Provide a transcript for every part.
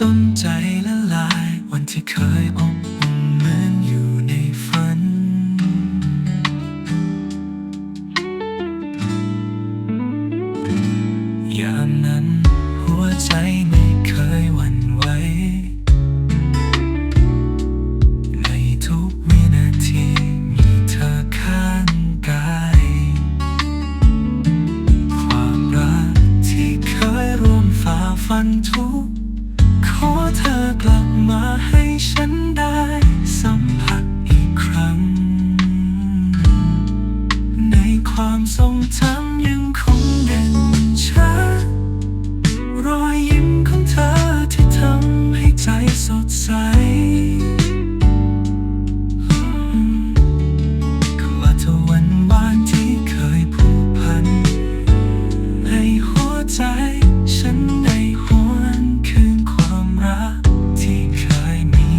จนใจละลายวันที่เคยอบอุ่นเหมือนอยู่ในฝัน ยามนั้นหัวใจไม่เคยหวั่นไหวในทุกวินาทีมีเธอข้างกาย ความรักที่เคยร่วมฝ่าฟันทุก สดใสก็ว่าเธอวันวานที่เคยผูกพัน ให้หัวใจฉันได้หวนคืนความรักที่เคยมี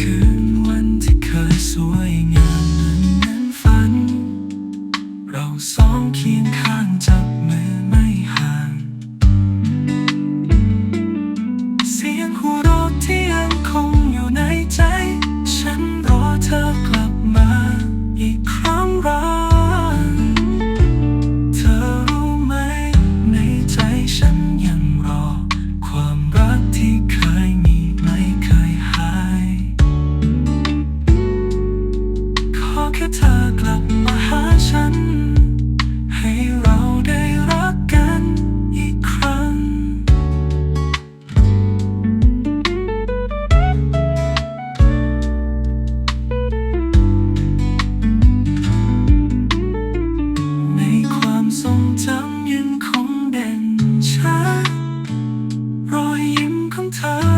คืนวันที่เคยสวยงามเหมือนนั้นฝัน เราสองเคียงข้าง เธอกลับมาหาฉัน ให้เราได้รักกันอีกครั้ง ในความทรงจำยังคงเด่นชัดรอยยิ้มของเธอ